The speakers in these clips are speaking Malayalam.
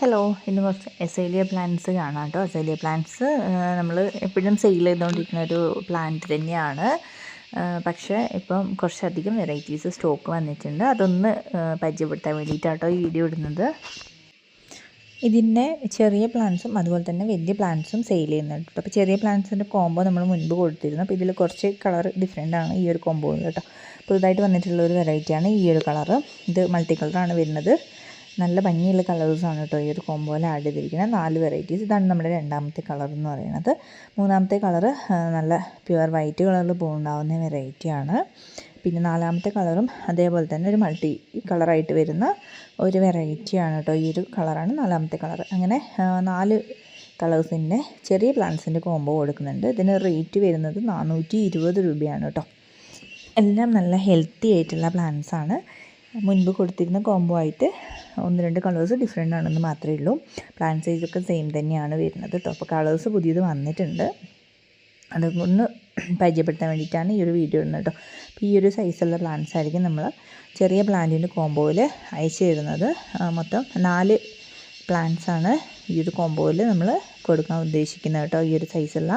ഹലോ ഇന്ന് കുറച്ച് എസേലിയ പ്ലാന്റ്സ് കാണാം കേട്ടോ. എസേലിയ പ്ലാന്റ്സ് നമ്മൾ എപ്പോഴും സെയിൽ ചെയ്തുകൊണ്ടിരിക്കുന്ന ഒരു പ്ലാന്റ് തന്നെയാണ്. പക്ഷേ ഇപ്പം കുറച്ചധികം വെറൈറ്റീസ് സ്റ്റോക്ക് വന്നിട്ടുണ്ട്. അതൊന്ന് പരിചയപ്പെടുത്താൻ വേണ്ടിയിട്ടാട്ടോ ഈ വീഡിയോ ഇടുന്നത്. ഇതിന്റെ ചെറിയ പ്ലാന്റ്സും അതുപോലെ തന്നെ വലിയ പ്ലാന്റ്സും സെയിൽ ചെയ്യുന്നുണ്ട് അപ്പോൾ ചെറിയ പ്ലാന്റ്സിന്റെ കോംബോ നമ്മൾ മുൻപ് കൊടുത്തിരുന്നു. അപ്പോൾ ഇതിൽ കുറച്ച് കളർ ഡിഫറെന്റ് ആണ് ഈ ഒരു കോംബോയിൽ കേട്ടോ. പുതുതായിട്ട് വന്നിട്ടുള്ള ഒരു വെറൈറ്റിയാണ് ഈ ഒരു കളറ് ഇത് മൾട്ടി കളറാണ് വരുന്നത്. നല്ല ഭംഗിയുള്ള കളേഴ്സാണ് കേട്ടോ ഈ ഒരു കോംബോയിൽ ആഡ് ചെയ്തിരിക്കുന്നത്. നാല് വെറൈറ്റീസ് ഇതാണ് നമ്മുടെ രണ്ടാമത്തെ കളർ എന്ന് പറയുന്നത്. മൂന്നാമത്തെ കളർ നല്ല പ്യുവർ വൈറ്റ് കളറിൽ പോകുന്നുണ്ടാവുന്ന വെറൈറ്റിയാണ് പിന്നെ നാലാമത്തെ കളറും അതേപോലെ തന്നെ ഒരു മൾട്ടി കളറായിട്ട് വരുന്ന ഒരു വെറൈറ്റിയാണ് കേട്ടോ ഈ ഒരു കളറാണ് നാലാമത്തെ കളർ അങ്ങനെ നാല് കളേഴ്സിന്റെ ചെറിയ പ്ലാന്റ്സിന്റെ കോംബോ കൊടുക്കുന്നുണ്ട്. ഇതിന് റേറ്റ് വരുന്നത് നാനൂറ്റി ഇരുപത് രൂപയാണ് കേട്ടോ എല്ലാം നല്ല ഹെൽത്തി ആയിട്ടുള്ള പ്ലാന്റ്സാണ് മുൻപ് കൊടുത്തിരുന്ന കോംബോ ആയിട്ട് ഒന്ന് രണ്ട് കളേഴ്സ് ഡിഫറെന്റ് ആണെന്ന് മാത്രമേ ഉള്ളൂ. പ്ലാൻ സൈസൊക്കെ സെയിം തന്നെയാണ് വരുന്നത് കേട്ടോ അപ്പോൾ കളേഴ്സ് പുതിയത് വന്നിട്ടുണ്ട്. അതൊന്ന് പരിചയപ്പെടുത്താൻ വേണ്ടിയിട്ടാണ് ഈ ഒരു വീഡിയോ ഇടുന്നത് കേട്ടോ അപ്പോൾ ഈ ഒരു സൈസുള്ള പ്ലാന്റ്സ് ആയിരിക്കും നമ്മൾ ചെറിയ പ്ലാന്റിന്റെ കോംബോയിൽ അയച്ചു തരുന്നത്. മൊത്തം നാല് പ്ലാന്റ്സ് ആണ് ഈ ഒരു കോംബോയിൽ നമ്മൾ കൊടുക്കാൻ ഉദ്ദേശിക്കുന്നത് കേട്ടോ ഈ ഒരു സൈസുള്ള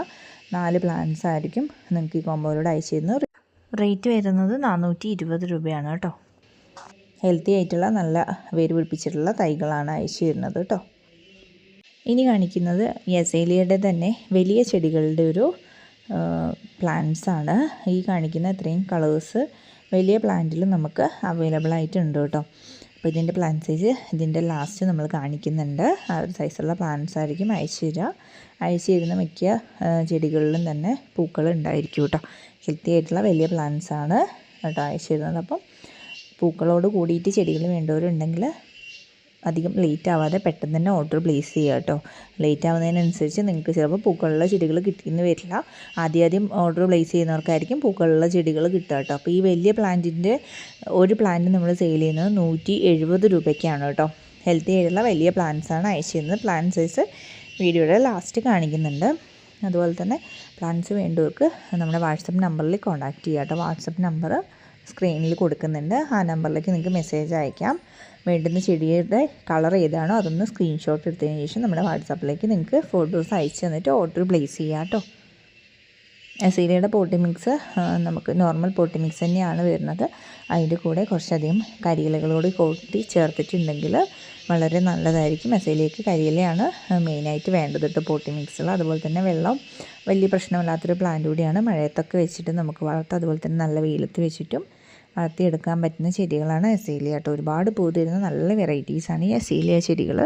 നാല് പ്ലാന്റ്സ് ആയിരിക്കും നിങ്ങൾക്ക് ഈ കോംബോയിലൂടെ അയച്ചു തരുന്നത്. റേറ്റ് വരുന്നത് നാനൂറ്റി ഇരുപത് രൂപയാണ് കേട്ടോ ഹെൽത്തി ആയിട്ടുള്ള നല്ല വേര് പിടിപ്പിച്ചിട്ടുള്ള തൈകളാണ് അയച്ചു തരുന്നത് കേട്ടോ. ഇനി കാണിക്കുന്നത് യസേലിയുടെ തന്നെ വലിയ ചെടികളുടെ ഒരു പ്ലാന്റ്സ് ആണ്. ഈ കാണിക്കുന്ന ഇത്രയും കളേഴ്സ് വലിയ പ്ലാന്റിൽ നമുക്ക് അവൈലബിൾ ആയിട്ടുണ്ട് കേട്ടോ. അപ്പോൾ ഇതിന്റെ പ്ലാന്റ് സൈസ് ഇതിന്റെ ലാസ്റ്റ് നമ്മൾ കാണിക്കുന്നുണ്ട്. ആ ഒരു സൈസുള്ള പ്ലാന്റ്സ് ആയിരിക്കും അയച്ചു തരിക അയച്ചു തരുന്ന മിക്ക ചെടികളിലും തന്നെ പൂക്കൾ ഉണ്ടായിരിക്കും കേട്ടോ. ഹെൽത്തി ആയിട്ടുള്ള വലിയ പ്ലാന്റ്സ് ആണ് കേട്ടോ അയച്ചു തരുന്നത്. അപ്പം പൂക്കളോട് കൂടിയിട്ട് ചെടികൾ വേണ്ടവരുണ്ടെങ്കിൽ അധികം ലേറ്റ് ആവാതെ പെട്ടെന്ന് തന്നെ ഓർഡർ പ്ലേസ് ചെയ്യുക കേട്ടോ. ലേറ്റ് ആവുന്നതിനനുസരിച്ച് നിങ്ങൾക്ക് ചിലപ്പോൾ പൂക്കളുള്ള ചെടികൾ കിട്ടിയെന്ന് വരില്ല. ആദ്യം ആദ്യം ഓർഡർ പ്ലേസ് ചെയ്യുന്നവർക്കായിരിക്കും പൂക്കളുള്ള ചെടികൾ കിട്ടുക കേട്ടോ. അപ്പോൾ ഈ വലിയ പ്ലാന്റിന്റെ ഒരു പ്ലാന്റ് നമ്മൾ സെയിൽ ചെയ്യുന്നത് നൂറ്റി എഴുപത് രൂപയ്ക്കാണ് കേട്ടോ. ഹെൽത്തി ആയിട്ടുള്ള വലിയ പ്ലാന്റ്സ് ആണ് അയച്ചു തരുന്നത്. പ്ലാന്റ് സൈസ് വീഡിയോയുടെ ലാസ്റ്റ് കാണിക്കുന്നുണ്ട്. അതുപോലെ തന്നെ പ്ലാന്റ്സ് വേണ്ടവർക്ക് നമ്മുടെ വാട്സപ്പ് നമ്പറിൽ കോൺടാക്റ്റ് ചെയ്യാം കേട്ടോ. വാട്സപ്പ് നമ്പർ സ്ക്രീനിൽ കൊടുക്കുന്നുണ്ട്. ആ നമ്പറിലേക്ക് നിങ്ങൾക്ക് മെസ്സേജ് അയക്കാം. വേണ്ടുന്ന ചെടിയുടെ കളർ ഏതാണോ അതൊന്ന് സ്ക്രീൻഷോട്ട് എടുത്തതിന് ശേഷം നമ്മുടെ വാട്സാപ്പിലേക്ക് നിങ്ങൾക്ക് ഫോട്ടോസ് അയച്ചു തന്നിട്ട് ഓർഡർ പ്ലേസ് ചെയ്യാം കേട്ടോ. എസീലയുടെ പോട്ടി മിക്സ് നമുക്ക് നോർമൽ പോട്ടി മിക്സ് തന്നെയാണ് വരുന്നത്. അതിന്റെ കൂടെ കുറച്ചധികം കരിയിലകളോട് കൂട്ടി ചേർത്തിട്ടുണ്ടെങ്കിൽ വളരെ നല്ലതായിരിക്കും. എസയിലേക്ക് കരിയിലയാണ് മെയിനായിട്ട് വേണ്ടത് കേട്ടോ പോട്ടി മിക്സുകൾ അതുപോലെ തന്നെ വെള്ളം വലിയ പ്രശ്നമില്ലാത്തൊരു പ്ലാന്റ് കൂടിയാണ്. മഴയത്തൊക്കെ വെച്ചിട്ട് നമുക്ക് വളർത്താം. അതുപോലെ തന്നെ നല്ല വെയിലത്ത് വെച്ചിട്ടും വളർത്തിയെടുക്കാൻ പറ്റുന്ന ചെടികളാണ് എസീലിയ കേട്ടോ. ഒരുപാട് പൂ തരുന്ന നല്ല വെറൈറ്റീസാണ് ഈ എസീലിയ ചെടികൾ